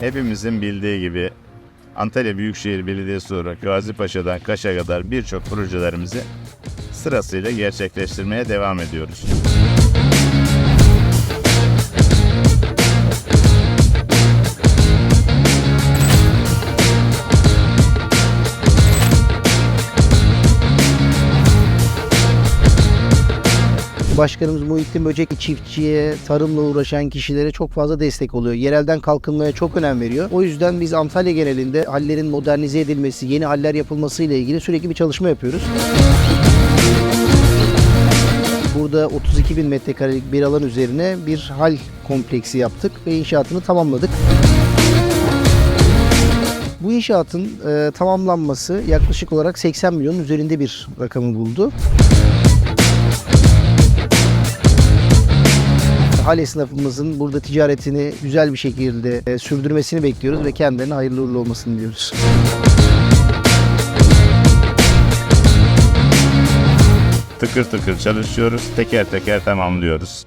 Hepimizin bildiği gibi Antalya Büyükşehir Belediyesi olarak Gazipaşa'dan Kaş'a kadar birçok projelerimizi sırasıyla gerçekleştirmeye devam ediyoruz. Başkanımız Muhittin Böcek çiftçiye, tarımla uğraşan kişilere çok fazla destek oluyor. Yerelden kalkınmaya çok önem veriyor. O yüzden biz Antalya genelinde hallerin modernize edilmesi, yeni haller yapılması ile ilgili sürekli bir çalışma yapıyoruz. Burada 32 bin metrekarelik bir alan üzerine bir hal kompleksi yaptık ve inşaatını tamamladık. Bu inşaatın e, tamamlanması yaklaşık olarak 80 milyonun üzerinde bir rakamı buldu. Hal esnafımızın burada ticaretini güzel bir şekilde e, sürdürmesini bekliyoruz ve kendilerine hayırlı uğurlu olmasını diliyoruz. Tıkır tıkır çalışıyoruz, teker teker tamamlıyoruz.